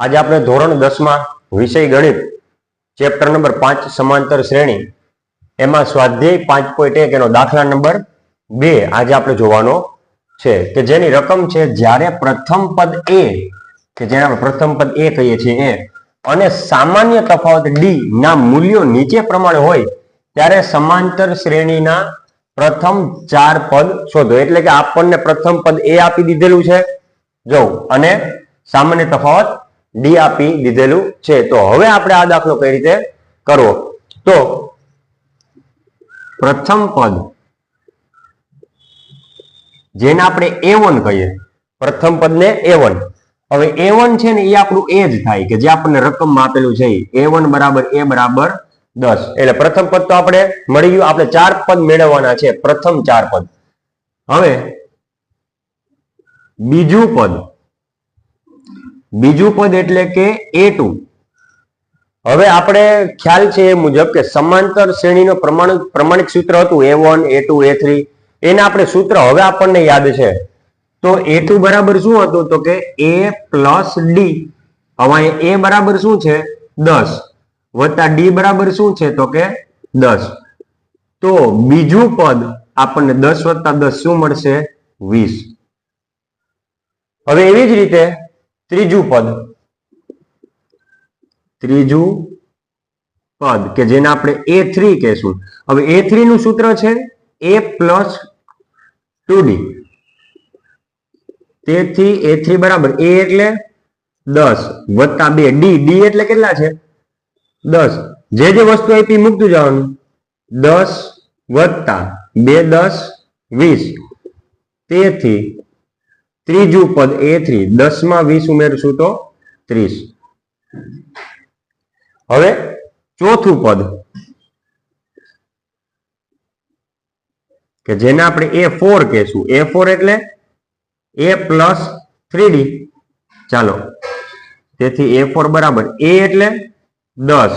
આજે આપણે ધોરણ દસમાં વિષય ગણિત ચેપ્ટર નંબર પાંચ, સમાંતર શ્રેણી. એમાં સ્વાધ્યાય પાંચ પોઈન્ટ એક, એનો દાખલા નંબર બે આજે આપણે જોવાનો છે. કે જેની રકમ છે જ્યારે પ્રથમ પદ એ, કે જેને આપણે પ્રથમ પદ એ કહીએ છીએ એ, અને સામાન્ય તફાવત ડી ના મૂલ્યો નીચે પ્રમાણે હોય, ત્યારે સમાંતર શ્રેણીના પ્રથમ ચાર પદ શોધો. એટલે કે આપણને પ્રથમ પદ એ આપી દીધેલું છે. જો, અને સામાન્ય તફાવત ડી આપી દીધેલું છે. તો હવે આપણે આ દાખલો કઈ રીતે કરવો? તો પ્રથમ પદ જેને આપણે એ વન કહીએ, પ્રથમ પદને એ વન હવે એ વન છે ને એ આપણું એ જ થાય કે જે આપણને રકમમાં આપેલું છે. એ વન બરાબર એ બરાબર દસ. એટલે પ્રથમ પદ તો આપણે મળી ગયું. આપણે ચાર પદ મેળવવાના છે. પ્રથમ ચાર પદ. હવે બીજું પદ બીજું પદ એટલે કે એ હવે આપણે ખ્યાલ છે એ મુજબ કે સમાંતર શ્રેણીનો પ્રમાણ પ્રમાણિક સૂત્ર હતું એ વન, એ એ થ્રી. એના આપણે સૂત્ર હવે આપણને યાદ છે. તો એ બરાબર શું હતું? તો કે એ પ્લસ ડી. હવે એ બરાબર શું છે? દસ. વત્તા ડી બરાબર શું છે? તો કે દસ. તો બીજું પદ આપણને દસ વત્તા દસ શું મળશે? વીસ. હવે એવી જ રીતે ત્રીજું પદ. ત્રીજું પદ, કે જેને આપણે એ થ્રી કહેશું. હવે એ થ્રી નું સૂત્ર છે એ પ્લસ ટુ ડી તેથી એ થ્રી બરાબર એ એટલે દસ વત્તા બે. ડી ડી એટલે કેટલા છે? દસ. જે જે વસ્તુ આપી મૂકતું જવાનું. દસ વત્તા બે દસ વીસ. તેથી ત્રીજું પદ એ થ્રી દસમાં વીસ ઉમેરશું તો ત્રીસ. હવે ચોથું પદ કે જેને આપણે એ ફોર કહેશું. એ ફોર એટલે એ પ્લસ થ્રીડી. ચાલો. તેથી એ ફોર બરાબર. એ એટલે દસ.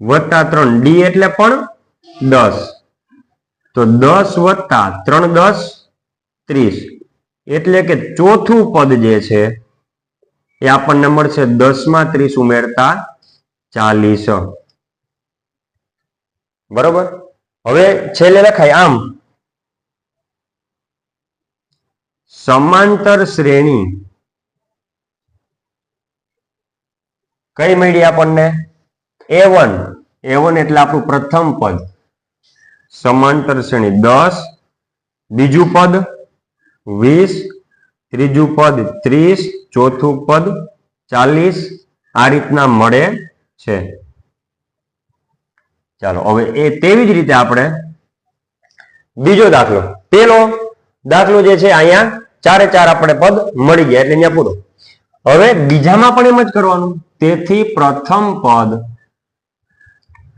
વત્તા ત્રણ. ડી એટલે પણ દસ. તો દસ વત્તા ત્રણ દસ ત્રીસ. એટલે કે ચોથું પદ જે છે, એ આપણને મળશે દસમાં ત્રીસ ઉમેરતા ચાલીસ. બરોબર? હવે છેલ્લે લખાય આમ. સમાંતર શ્રેણી. કઈ મળી આપણને? એ વન એ વન એટલે આપણું પ્રથમ પદ. સમાંતર શ્રેણી. દસ. બીજું પદ? વીસ, ત્રીજું પદ ત્રીસ, ચોથું પદ ચાલીસ આ રીતના મળે છે. ચાલો, હવે એ તેવી જ રીતે આપણે બીજો દાખલો. પેલો દાખલો જે છે અહીંયા ચારે ચાર આપણે પદ મળી ગયા એટલે અહીંયા પૂરો. હવે બીજામાં પણ એમ જ કરવાનું. તેથી પ્રથમ પદ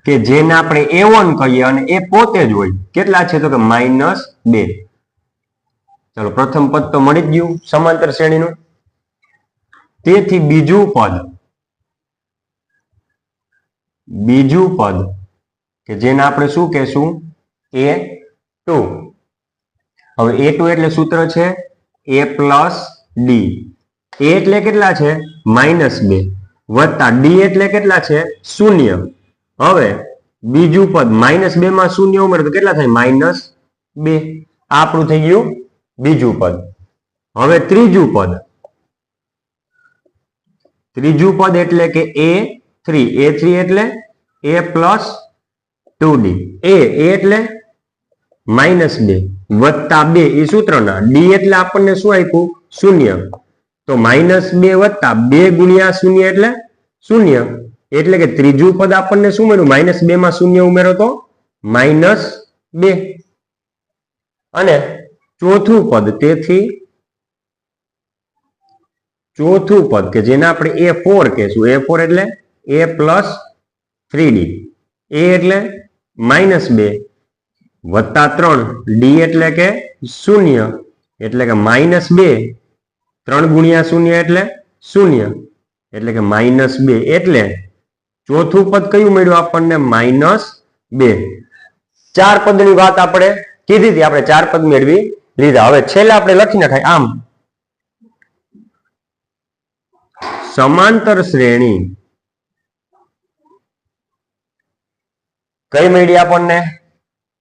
કે જેને આપણે એ વન કહીએ અને એ પોતે જ હોય. કેટલા છે તો કે માઇનસ બે. ચલો પ્રથમ પદ તો મળી જ ગયું સમાંતર શ્રેણીનું. તેથી બીજું પદ. બીજું પદ કે જેને આપણે શું કહેશું? એ ટુ હવે એ ટુ એટલે સૂત્ર છે? એ પ્લસ ડી એ એટલે કેટલા છે? માઇનસ બે. વત્તા ડી એટલે કેટલા છે? શૂન્ય. હવે બીજું પદ માઇનસ બે માં શૂન્ય ઉમેર તો કેટલા થાય? માઇનસ બે. આપણું થઈ ગયું બીજું પદ. હવે ત્રીજું પદ. ત્રીજું પદ એટલે કે એ થ્રી. એ થ્રી એટલે a plus two d. A એટલે માઇનસ બે. વત્તા બે એ સૂત્રના. ડી એટલે આપણને શું આપ્યું? શૂન્ય. તો માઇનસ બે વત્તા બે ગુણ્યા શૂન્ય એટલે શૂન્ય. એટલે કે ત્રીજું પદ આપણને શું મળ્યું? માઇનસ બે માં શૂન્ય ઉમેરો તો માઇનસ બે. અને ચોથું પદ તેથી? ચોથું પદ કે જેને આપણે એ ફોર કહેશું. એ ફોર એટલે a plus three d a એટલે માઇનસ બે. વત્તા ત્રણ. ડી એટલે કે શૂન્ય. એટલે કે માઇનસ બે. ત્રણ ગુણ્યા શૂન્ય એટલે શૂન્ય. એટલે કે માઇનસ બે. એટલે ચોથું પદ કયું મળ્યું આપણને? માઇનસ બે. ચાર પદની વાત આપણે કીધી હતી. આપણે ચાર પદ મેળવી. લીધા. હવે છેલ્લે આપણે લખી નખાય. આમ. સમાંતર શ્રેણી. કઈ મળી આપણને?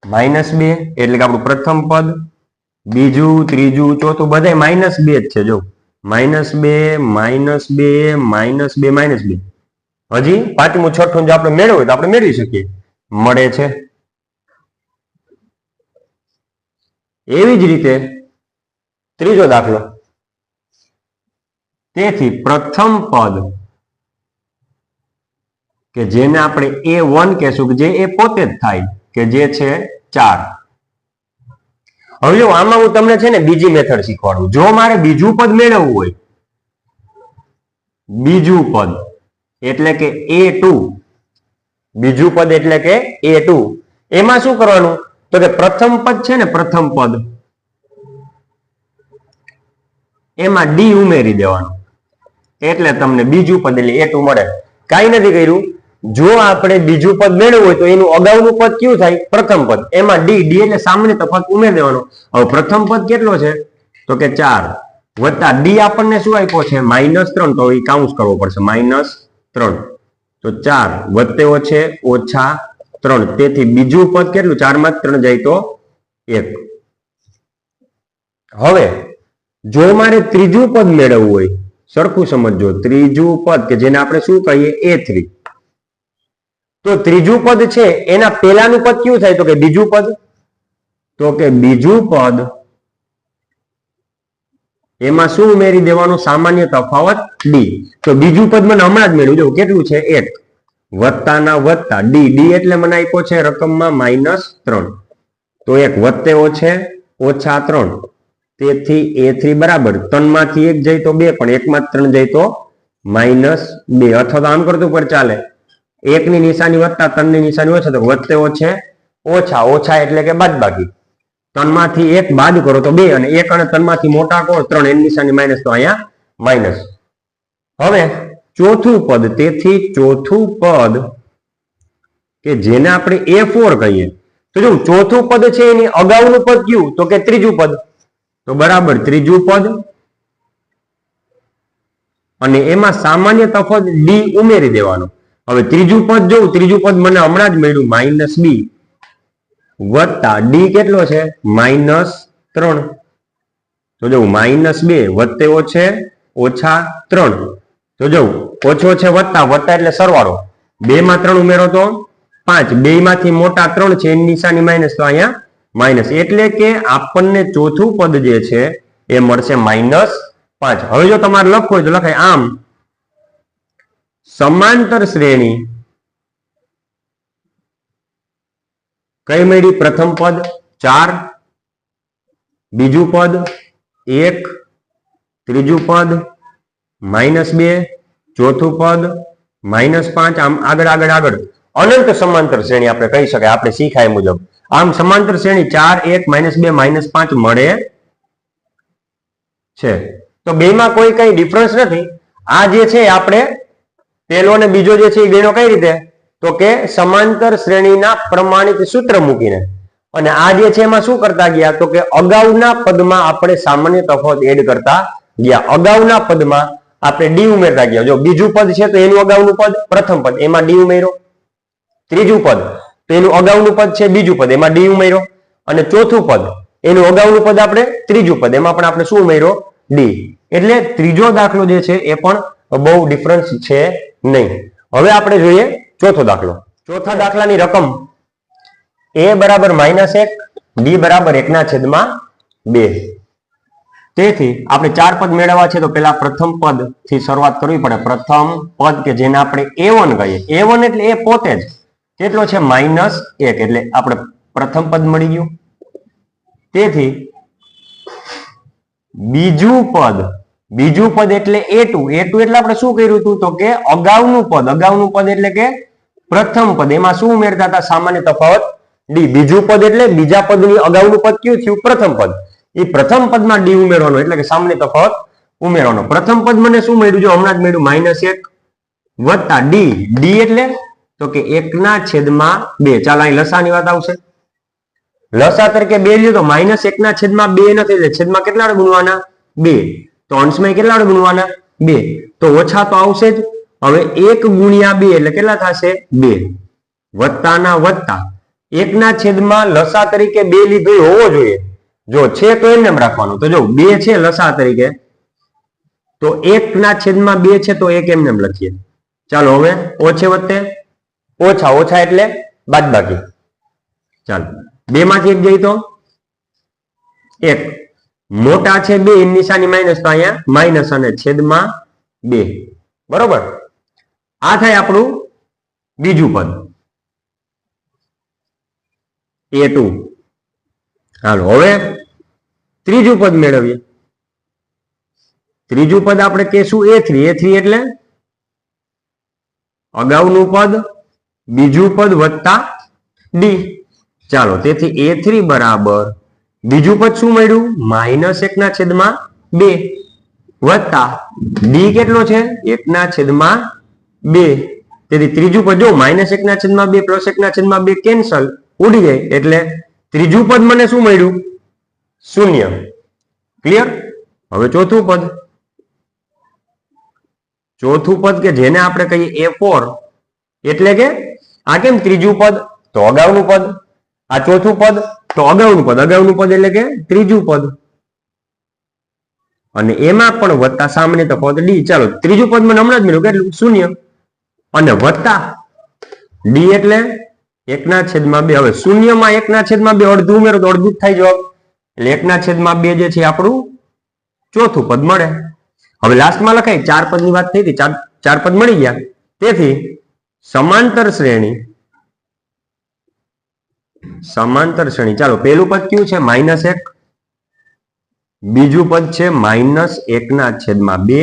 માઇનસ બે, એટલે કે આપણું પ્રથમ પદ. બીજું, ત્રીજું, ચોથું બધા માઇનસ બે જ છે. જો. માઇનસ બે માઇનસ બે માઇનસ બે માઇનસ બે. હજી પાંચમું છઠ્ઠું જો આપણે મેળવ્યું તો આપણે મેળવી શકીએ. મળે છે. એવી જ રીતે ત્રીજો દાખલો. તેથી પ્રથમ પદ કે જેને આપણે એ વન કહેશું કે જે એ પોતે જ થાય કે જે છે ચાર. હવે આમાં હું તમને છે ને બીજી મેથડ શીખવાડું. જો મારે બીજું પદ મેળવવું હોય, બીજું પદ એટલે કે એ ટુ. બીજું પદ એટલે કે એ એમાં શું કરવાનું? તો કે પ્રથમ પદ છે ને પ્રથમ પદ. એમાં ડી ઉમેરી દેવાનું. એટલે તમને બીજું પદ એટલે એ મળે. કાંઈ નથી કર્યું. જો આપણે બીજું પદ મેળવવું હોય તો એનું અગાઉનું પદ કયું થાય? પ્રથમ પદ. એમાં ડી ડી એટલે સામાન્ય તફાવત ઉમેરી દેવાનો. હવે પ્રથમ પદ કેટલો છે? તો કે ચાર. વત્તા ડી આપણને શું આપ્યો છે? માઇનસ ત્રણ. તો એ કાઉન્સ કરવો પડશે. માઇનસ ત્રણ. તો ચાર. વત્તે ઓછે ઓછા ત્રણ. તેથી બીજું પદ કેટલું? ચારમાં ત્રણ જાય તો એક. હવે, જો મારે ત્રીજું પદ મેળવવું હોય, સરખું સમજજો. ત્રીજું પદ, કે જેને આપણે શું કહીએ? એ થ્રી તો ત્રીજું પદ છે, એના પહેલાનું પદ કયું થાય? તો કે બીજું પદ? તો કે બીજું પદ, એમાં શું ઉમેરી દેવાનું? સામાન્ય તફાવત ડી. તો બીજું પદ મને હમણાં જ મેળવ્યું. જો, કેટલું છે? એક. વત્તાના વત્તા ડી ડી એટલે મને આપ્યો છે રકમમાં માઇનસ ત્રણ. તો એક વત્તે ઓછે ઓછા ત્રણ. તેથી એ થ્રી બરાબર. ત્રણમાંથી એક જાય તો બે, પણ એકમાં ત્રણ જાય તો માઇનસ બે. અથવા તો આમ કરતું પર ચાલે. એકની નિશાની વધતા ત્રણની નિશાની ઓછા, તો વત્તે ઓછે ઓછા. ઓછા એટલે કે બાદ બાકી ત્રણમાંથી એક બાદ કરો તો બે અને એક અને ત્રણમાંથી મોટા કોણ? ત્રણ. એની નિશાની માઇનસ તો અહીંયા માઇનસ હવે ચોથું પદ, તેથી ચોથું પદ કે જેને આપણે એ ફોર કહીએ. તો જો ચોથું પદ છે એની અગાઉનું પદ કયું? તો કે ત્રીજું પદ. તો બરાબર ત્રીજું પદ. અને એમાં સામાન્ય તફત ડી ઉમેરી દેવાનો. હવે ત્રીજું પદ જોઉં, ત્રીજું પદ મને હમણાં જ મળ્યું માઇનસ બી વત્તા ડી કેટલો છે? માઇનસ ત્રણ. તો જો માઇનસ બે વત્તે છે ઓછા ત્રણ. તો જો, ઓછો છે વત્તા વત્તા એટલે સરવાળો. બે માં ત્રણ ઉમેરો તો પાંચ. બે માંથી મોટા ત્રણ છે, એની નિશાની માઇનસ તો અહીંયા માઇનસ એટલે કે આપણને ચોથું પદ જે છે, એ મળશે માઇનસ પાંચ. હવે જો તમારે લખવું હોય તો લખાય આમ. સમાંતર શ્રેણી કઈ મળી? પ્રથમ પદ ચાર, બીજું પદ એક, ત્રીજું પદ માઇનસ બે, ચોથું પદ, માઇનસ પાંચ, આમ આગળ આગળ આગળ. અનંત સમાંતર શ્રેણી આપણે કહી શકાય, આપણે શીખાય મુજબ. આમ સમાંતર શ્રેણી ચાર, એક, માઇનસ બે, માઇનસ પાંચ મળે છે. તો બેમાં કોઈ કઈ ડિફરન્સ નથી. આ જે છે આપણે પેલો અને બીજો જે છે એ બેનો કઈ રીતે? તો કે સમાંતર શ્રેણીના પ્રમાણિત સૂત્ર મૂકીને. અને આ જે છે એમાં શું કરતા ગયા? તો કે અગાઉના પદમાં આપણે સામાન્ય તફાવત એડ કરતા ગયા. અગાઉના પદમાં આપણે ડી ઉમેરતા ગયા. જો બીજું પદ છે તો એનું અગાઉનું પદ પ્રથમ પદ. એમાં ડી ઉમેરો. ત્રીજું પદ તો એનું અગાઉનું પદ છે બીજું પદ. એમાં ડી ઉમેરો. અને ચોથું પદ, એનું અગાઉનું પદ આપણે ત્રીજું પદ. એમાં પણ આપણે શું ઉમેરો? ડી. એટલે ત્રીજો દાખલો જે છે એ પણ બહુ ડિફરન્સ છે નહીં. હવે આપણે જોઈએ ચોથો દાખલો. ચોથા દાખલાની રકમ એ બરાબર માઇનસ એક, ડી બરાબર એકના છેદમાં બે. તેથી આપણે ચાર પદ મેળવવા છે, તો પેલા પ્રથમ પદથી શરૂઆત કરવી પડે. પ્રથમ પદ કે જેને આપણે એ વન કહીએ. એ વન એટલે એ પોતે જ. કેટલો છે? માઇનસ એક. એટલે આપણે પ્રથમ પદ મળી ગયું. તેથી બીજું પદ બીજું પદ એટલે એ ટુ એ ટુ એટલે આપણે શું કર્યું હતું? તો કે અગાઉનું પદ. અગાઉનું પદ એટલે કે પ્રથમ પદ. એમાં શું ઉમેરતા હતા? સામાન્ય તફાવત ડી. બીજું પદ એટલે બીજા પદની અગાઉનું પદ કયું થયું? પ્રથમ પદ. એ પ્રથમ પદમાં ડી ઉમેરવાનો, એટલે કે સામાન્ય તફાવત ઉમેરવાનો. પ્રથમ પદ મને શું મળ્યું? જો હમણાં જ મળ્યું, માઇનસ એક વત્તા ડી. ડી એટલે તો કે એકના છેદમાં બે. ચાલો, અહીં લસાની વાત આવશે. લસા તરીકે બે લીધો તો માઇનસ એકના છેદમાં બે નથી છેદમાં કેટલા ગુણવાના? બે. તો અંશમાં કેટલા ગુણવાના? બે. તો ઓછા તો આવશે જ. હવે એક ગુણ્યા બે એટલે કેટલા થશે? બે. વત્તાના વત્તા. એકના છેદમાં લસા તરીકે બે લીધો હોવો જોઈએ. જો છે તો એમને એમ રાખવાનું. તો જો બે છે લસા તરીકે, તો એક ના છેદમાં બે છે તો એક એમને એમ લખીએ. ચાલો હવે ઓછે વત્તે ઓછા ઓછા એટલે બાદ બાકી ચાલો. બે માંથી એક જઈ તો? એક. મોટા છે બે નિશાની માઇનસ તો અહીંયા માઇનસ અને છેદમાં બે. બરોબર? આ થાય આપણું બીજું પદ. એ ટુ. હાલો, હવે ત્રીજું પદ મેળવીએ. ત્રીજું પદ આપણે કહેશું એ થ્રી એ થ્રી એટલે અગાઉનું પદ, બીજું પદ વત્તા ડી ચાલો, તેથી એ થ્રી બરાબર. બીજું પદ શું મળ્યું? માઇનસ એકના છેદમાં બે. વત્તા ડી કેટલો છે? એકના છેદમાં બે. તેથી ત્રીજું પદ જો માઇનસ એકના છેદમાં બે, પ્લસ એકના છેદમાં બે કેન્સલ, ઉડી જાય એટલે ત્રીજું પદ મને શું મળ્યું? શૂન્ય. ક્લિયર હવે ચોથું પદ. ચોથું પદ કે જેને આપણે કહીએ એ ફોર એટલે કે આ કેમ ત્રીજું પદ? તો અગાઉનું પદ. આ ચોથું પદ, તો અગાઉનું પદ. અગાઉનું પદ એટલે કે ત્રીજું પદ. અને એમાં પણ વત્તા સામાન્ય તો પદ ડી ચાલો, ત્રીજું પદ મને હમણાં જ મળ્યું, કેટલું? શૂન્ય. અને વત્તા ડી એટલે એકના છેદમાં બે. હવે શૂન્યમાં એકના છેદમાં બે, અડધું ઉમેરો તો અડધું જ થાય જવાબ. એટલે એકના છેદમાં બે જે છે આપણું ચોથું પદ મળે. હવે લાસ્ટમાં લખાય, ચાર પદની વાત થઈ હતી, ચાર પદ મળી ગયા. તેથી સમાંતર શ્રેણી સમાંતર શ્રેણી. ચાલો પેલું પદ કયું છે? માઇનસ એક. બીજું પદ છે માઇનસ એકના છેદમાં બે.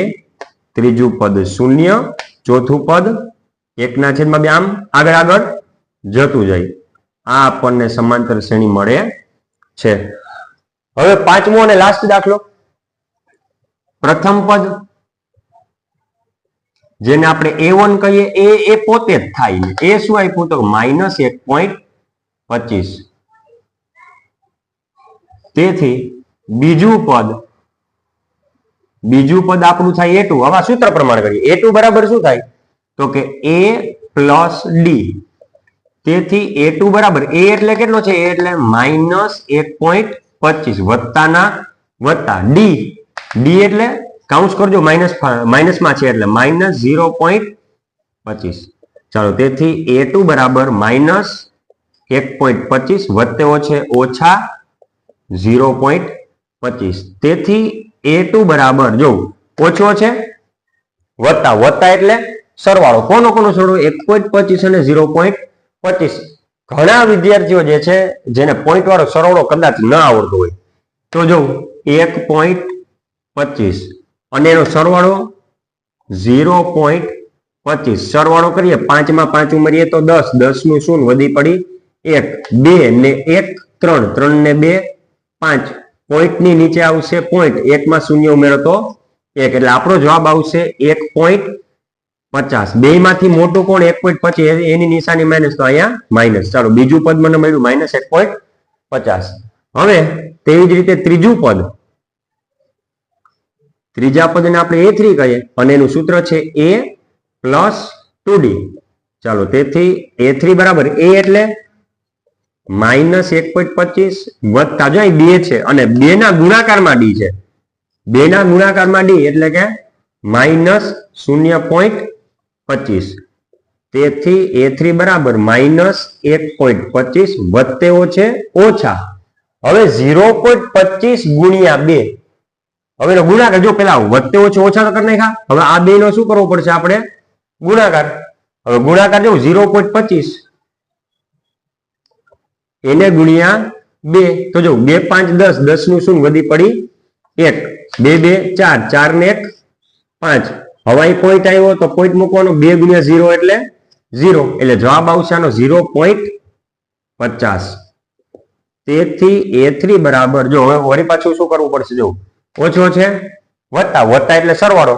ત્રીજું પદ શૂન્ય. ચોથું પદ એકના છેદમાં બે. આમ આગળ આગળ. જતું જાય. આ આપણને સમાંતર શ્રેણી મળે છે. હવે પાંચમો અને લાસ્ટ દાખલો. પ્રથમ પદ, જેને આપણે એ વન કહીએ, એ એ પોતે જ થાય એ શું આપ્યું તો માઇનસ એક પોઈન્ટ પચીસ. તેથી બીજું પદ બીજું પદ આપણું થાય એ ટુ હવે સૂત્ર પ્રમાણે કરીએ. એ ટુ બરાબર શું થાય? તો કે એ પ્લસ ડી તેથી એ ટુ બરાબર, એ એટલે કેટલો છે? એ એટલે માઇનસ એક પોઈન્ટ પચીસ વત્તાના વત્તા ડી ડી એટલે કાઉન્સ કરજો, માઇનસ માઇનસમાં છે એટલે માઇનસ ઝીરો પોઈન્ટ પચીસ. ચાલો, તેથી એ ટુ બરાબર માઇનસ એક પોઈન્ટ પચીસ વત્તે છે ઓછા ઝીરો પોઈન્ટ પચીસ. તેથી એ ટુ બરાબર, જો ઓછો છે, વત્તા વત્તા એટલે સરવાળો. કોનો કોનો સરવાળો? એક પોઈન્ટ પચીસ અને ઝીરો પોઈન્ટ પચીસ ઘણા વિદ્યાર્થીઓ જે છે, જેને પોઈન્ટ વાળો સરવાળો કદાચ ન આવડતો હોય, તો જો એક પોઈન્ટ પચીસ અને એનો સરવાળો ઝીરો પોઈન્ટ પચીસ. સરવાળો કરીએ, પાંચમાં પાંચ ઉમેરીએ તો દસ, દસનું શું વધી પડી? એક, બે ને એક, ત્રણ. ત્રણ ને બે, પાંચ. પોઈન્ટની નીચે આવશે પોઈન્ટ એકમાં શૂન્ય ઉમેરો તો એક. એટલે આપણો જવાબ આવશે એક પોઈન્ટ પચાસ. બે માંથી મોટું કોણ? એક પોઈન્ટ પચીસ. એની નિશાની માઇનસ તો અહીંયા માઇનસ ચાલો, બીજું પદ મને મળ્યું માઇનસ એક પોઈન્ટ પચાસ. હવે તેવી જ રીતે ત્રીજું પદ. ત્રીજા પદને આપણે એ થ્રી કહીએ અને એનું સૂત્ર છે એ પ્લસ ટુ ડી ચાલો, તેથી એ થ્રી બરાબર એ એટલે માઇનસ એક પોઈન્ટ પચીસ વધતા જો બે છે અને બે ના ગુણાકારમાં ડી છે. બે ના ગુણાકારમાં ડી એટલે કે માઇનસ શૂન્ય પોઈન્ટ પચીસ. તેથી એ થ્રી બરાબર માઇનસ એક પોઈન્ટ પચીસ વત્તે છે ઓછા. હવે ઝીરો પોઈન્ટ પચીસ ગુણ્યા બે. હવે એનો ગુણાકાર જો પેલા વત્તે ઓછો ઓછા કરી નાખ્યા. હવે આ બે નો શું કરવો પડશે આપણે? ગુણાકાર. હવે ગુણાકાર જો ઝીરો પોઈન્ટ પચીસ. એને ગુણ્યા બે. તો જો બે પાંચ દસ દસનું શું વધી પડી? એક. બે બે, ચાર. ચાર ને એક, પાંચ. હવે અહીં પોઈન્ટ આવ્યો તો પોઈન્ટ મૂકવાનો બે ગુણ્યા ઝીરો એટલે ઝીરો એટલે જવાબ આવશે આનો ઝીરો પોઈન્ટ પચાસ. તેથી એ થ્રી બરાબર. જો હવે વળી પાછું શું કરવું પડશે? જો ઓછો છે, વત્તા. વત્તા એટલે સરવાળો.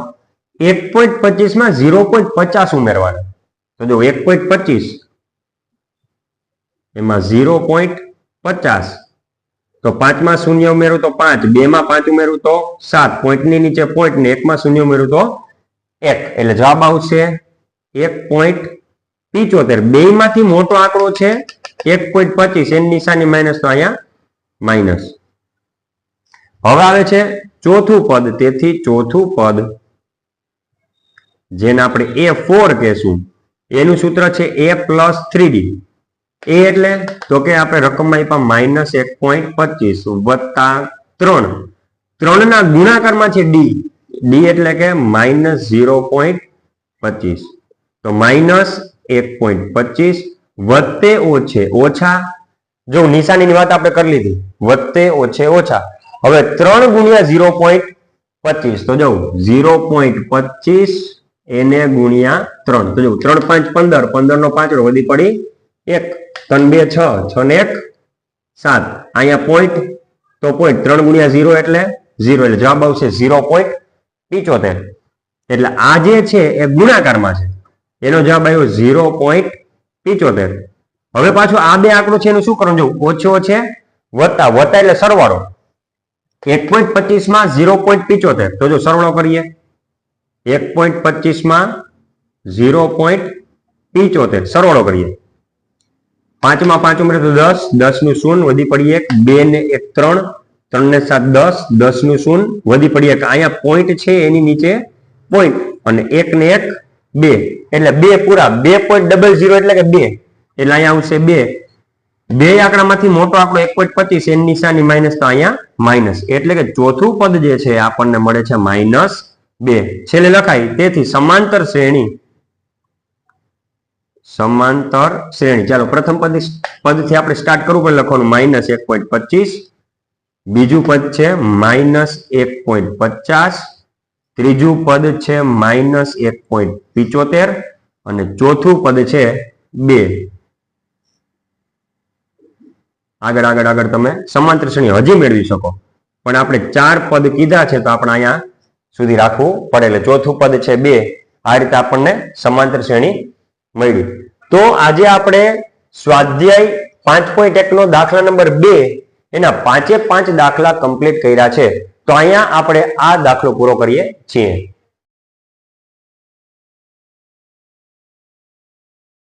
એક પોઈન્ટ પચીસમાં ઝીરો પોઈન્ટ પચાસ ઉમેરવાના. તો જો એક પોઈન્ટ પચીસ, એમાં ઝીરો પોઈન્ટ પચાસ. તો પાંચમાં શૂન્ય ઉમેરું તો પાંચ. બે માં પાંચ ઉમેરું તો સાત. પોઈન્ટની નીચે પોઈન્ટ ને એકમાં શૂન્ય ઉમેરું તો એક, એટલે જવાબ આવશે એક પોઈન્ટ પિચોતેર. બે માંથી મોટો આંકડો છે એક પોઈન્ટ પચીસ. એની નિશાની માઇનસ તો અહીંયા માઇનસ હવે આવે છે ચોથું પદ. તેથી ચોથું પદ જેને આપણે એ ફોર કહેશું. એનું સૂત્ર છે એ પ્લસ થ્રી એ એટલે તો કે આપણે રકમમાં આપ્યા માઇનસ એક પોઈન્ટ પચીસ વત્તા ત્રણ. ત્રણના ગુણાકારમાં છે ડી ડી એટલે કે માઇનસ ઝીરો પોઈન્ટ પચીસ. તો માઇનસ એક પોઈન્ટ પચીસ વધતે ઓછે ઓછા, જો નિશાનીની વાત આપણે કરી લીધી, વધતે ઓછે ઓછા. હવે ત્રણ ગુણ્યા ઝીરો પોઈન્ટ પચીસ. તો જો ઝીરો પોઈન્ટ પચીસ એને ગુણ્યા ત્રણ. તો જો ત્રણ પાંચ પંદર પંદર નો પાંચડો વધી પડી એક. ત્રણ બે છ છ ને એક, સાત. અહીંયા પોઈન્ટ, તો પોઈન્ટ ત્રણ ગુણ્યા ઝીરો એટલે ઝીરો. એટલે જવાબ આવશે ઝીરો પોઈન્ટ પિચોતેર. એટલે આ જે છે એ ગુણાકારમાં છે. એનો જવાબ આવ્યો ઝીરો પોઈન્ટ પિચોતેર. હવે પાછું આ બે આંકડો છે એનું શું કરવાનું? જો ઓછો છે, વત્તા વત્તા એટલે સરવાળો. એક પોઈન્ટ પચીસમાં ઝીરો પોઈન્ટ પિચોતેર. તો જો સરવાળો કરીએ, એક પોઈન્ટ પચીસમાં ઝીરો પોઈન્ટ પિચોતેર. સરવાળો કરીએ. પાંચમાં પાંચ ઉમેરે તો દસ. દસનું શૂન્ય વધી પડી એક બે ને એક, ત્રણ. ત્રણ ને સાત દસ દસનું શૂન વધી પડી એક. અહીંયા પોઈન્ટ છે એની નીચે પોઈન્ટ અને એક ને એક, બે. એટલે બે પૂરા, બે પોઈન્ટ ડબલ ઝીરો એટલે કે બે. એટલે અહીંયા આવશે બે. બે આંકડામાંથી મોટો આંકડો એક પોઈન્ટ પચીસ, એની નિશાની માઇનસ તો અહીંયા માઇનસ એટલે કે ચોથું પદ જે છે આપણને મળે છે માઇનસ બે. છેલ્લે લખાય, તેથી સમાંતર શ્રેણી. સમાંતર શ્રેણી. ચાલો, પ્રથમ પદ, પદથી આપણે સ્ટાર્ટ કરવું પડે લખવાનું. માઇનસ એક પોઈન્ટ પચીસ બીજું પદ છે માઇનસ એક પોઈન્ટ પચાસ. ત્રીજું પદ છે માઇનસ એક પોઈન્ટ પિચોતેર. અને ચોથું પદ છે બે. આગળ આગળ આગળ તમે સમાંતર શ્રેણી હજી મેળવી શકો. પણ આપણે ચાર પદ કીધા છે તો આપણે અહીંયા સુધી રાખવું પડે. એટલે ચોથું પદ છે બે. આ રીતે આપણને સમાંતર શ્રેણી મળી. તો આજે આપણે સ્વાધ્યાય પાંચ પોઈન્ટ એક નો દાખલા નંબર બે એના પાંચે પાંચ દાખલા કમ્પ્લીટ કર્યા છે. તો અહીંયા આપણે આ દાખલો પૂરો કરીએ છીએ.